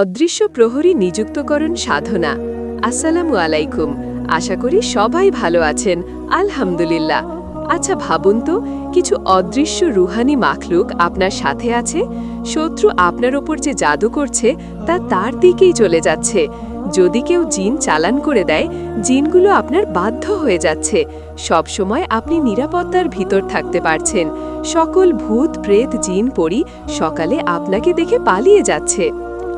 অদৃশ্য প্রহরী নিযুক্তকরণ সাধনা। আসসালামু আলাইকুম। আশা করি সবাই ভালো আছেন। আলহামদুলিল্লাহ। আচ্ছা ভাবুন তো, কিছু অদৃশ্য রুহানি মাখলুক আপনার সাথে আছে? শত্রু আপনার ওপর যে জাদু করছে, তা তার দিকেই চলে যাচ্ছে। যদি কেউ জিন চালান করে দেয়, জিনগুলো আপনার বাধ্য হয়ে যাচ্ছে। সব সময় আপনি নিরাপত্তার ভিতর থাকতে পারছেন। সকল ভূত, প্রেত, জিন, পরি সকালে আপনাকে দেখে পালিয়ে যাচ্ছে।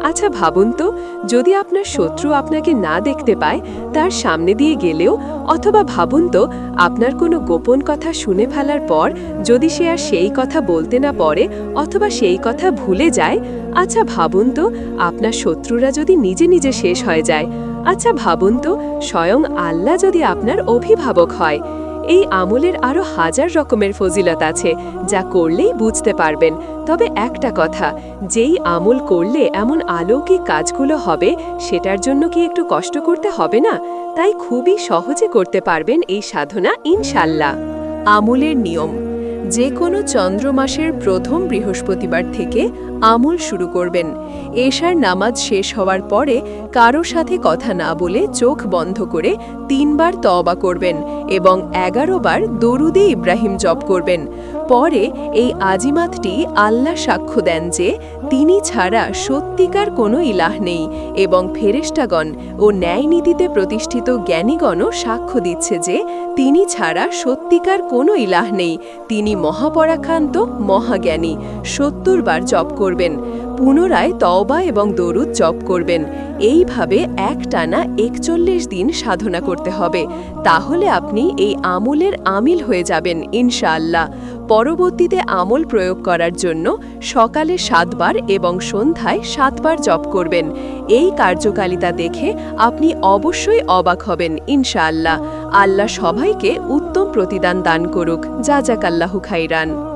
আচ্ছা ভাবুন তো, যদি আপনার শত্রু আপনাকে না দেখতে পায়, তার সামনে দিয়ে গেলেও, অথবা ভাবুন তো, আপনার কোনো গোপন কথা শুনে ফেলার পর, যদি সে আর সেই কথা বলতে না পারে, অথবা সেই কথা ভুলে যায় আচ্ছা ভাবুন তো, আপনার শত্রুরা যদি নিজে নিজে শেষ হয়ে যায় আচ্ছা ভাবুন তো, স্বয়ং আল্লাহ যদি আপনার অভিভাবক হয়। এই আমলের আরও হাজার রকমের ফজিলত আছে, যা করলেই বুঝতে পারবেন। তবে একটা কথা, যেই আমল করলে এমন আলৌকিক কাজগুলো হবে, সেটার জন্য কি একটু কষ্ট করতে হবে না? তাই খুবই সহজে করতে পারবেন এই সাধনা ইনশাল্লাহ আমলের নিয়ম। যে কোনো চন্দ্র মাসের প্রথম বৃহস্পতিবার থেকে আমল শুরু করবেন। এশার নামাজ শেষ হওয়ার পরে কারও সাথে কথা না বলে চোখ বন্ধ করে তিনবার তওবা করবেন এবং এগারো বার দরুদে ইব্রাহিম জপ করবেন। পরে এই আজিমাতটি আল্লাহ সাক্ষ্য দেন যে তিনি ছাড়া সত্যিকার কোনো ইলাহ নেই এবং ফেরেস্টাগণ ও ন্যায় নীতিতে প্রতিষ্ঠিত জ্ঞানীগণও সাক্ষ্য দিচ্ছে যে তিনি ছাড়া সত্যিকার কোনো ইলাহ নেই। তিনি মহাপরাক্রান্ত, মহাজ্ঞানী সত্তর বার জপ করবেন, পুনরায় তওবা এবং দরুদ জপ করবেন। এইভাবে এক টানা একচল্লিশ দিন সাধনা করতে হবে। তাহলে আপনি এই আমলের আমিল হয়ে যাবেন, ইনশাআল্লাহ। পরবর্তীতে আমল প্রয়োগ করার জন্য সকালে সাতবার এবং সন্ধ্যায় সাতবার জপ করবেন। এই কার্যকারিতা দেখে আপনি অবশ্যই অবাক হবেন, ইনশাআল্লাহ। আল্লাহ সবাইকে উত্তম প্রতিদান দান করুক। যা যাক আল্লাহু খাইরান।